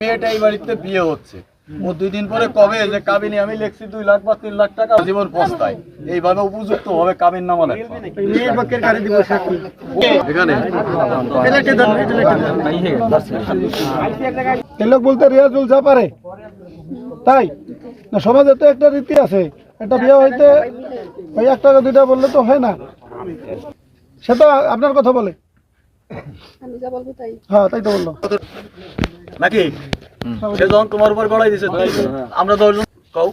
মেয়েটা এই বাড়িতে বিয়ে হচ্ছে। ও দুই দিন পরে কবে যে কাবিনী আমি লিখছি দুই লাখ বা তিন লাখ টাকা জীবন পস্তায়। এইভাবে উপযুক্ত ভাবে কাবিন নামা লোক বলতে রিয়াজুল যা পারে তাই? না সমাজে তো একটা রীতি আছে। একটা বিয়ে হইতে ওই এক টাকা দুইটা বললে তো হয় না। সে তো আপনার কথা বলে। আমি যা বলব তাই। হ্যাঁ তাই তো বলল। নাকি? সে যখন তোমার উপর গড়াই দিছে আমরা দশজন কও।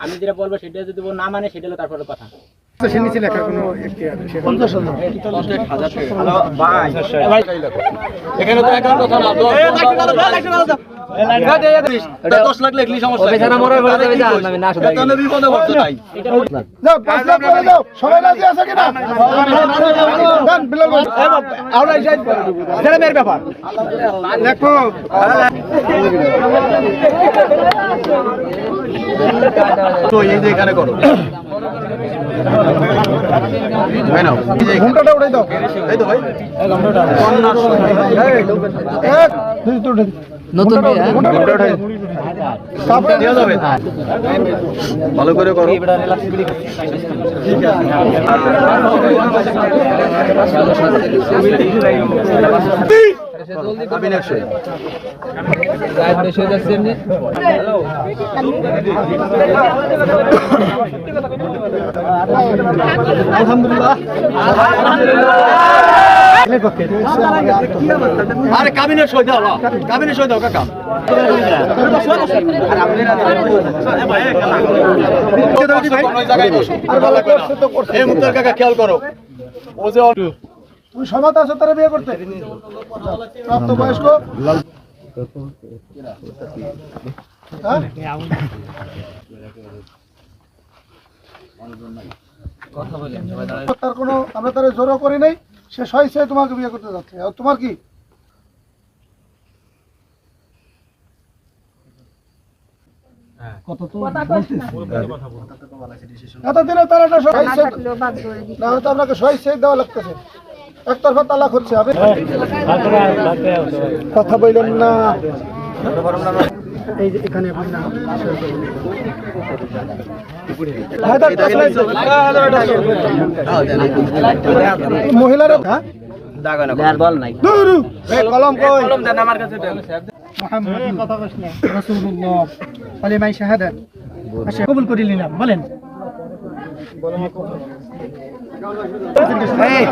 আমি যেটা বলব সেটা যদি না মানে সেটা হলো তারপরে কথা। পঞ্চাশ এখানে তো একার কথা না দশ লাখ লিখলি সমস্যা এখানে আছে কিনা? দেন, বিলাল ভাই। দেখো তো এই যে এখানে করো ভাই নাও, এই যে এখানে। ঘুমটাটা উঠাই দাও এই তো ভাই। এক দুই তো দাও। নতুন ঘুমটাটা বিয়ে? ঘুমটাটা উঠাই দাও। তারপরে যাবে ভালো করে করো কাবিন আরে কাবিনের সই দাও কাবিনের সই দাও, কাকা। কাকা খেয়াল করো। ও যে তুমি সমাজ আছো, তারা বিয়ে করতে। প্রাপ্ত বয়স্ক হ্যাঁ? তার কোনো আমরা তারা জোরও করি নাই সে সহিসে তোমাকে বিয়ে করতে যাচ্ছে। আর তোমার কি? তারা আপনাকে সহিসে দেওয়া লাগতেছে। একতরফা তালাক হচ্ছে আপনি কথা বললেন না। এই যে এখানে আপনি মহিলারা বল নাই। দূর এই কলম কই? আমার কাছে মুহাম্মদ রাসূলুল্লাহ কালিমায়ে শাহাদাত। আচ্ছা কবুল করে নিলাম বলেন। এই।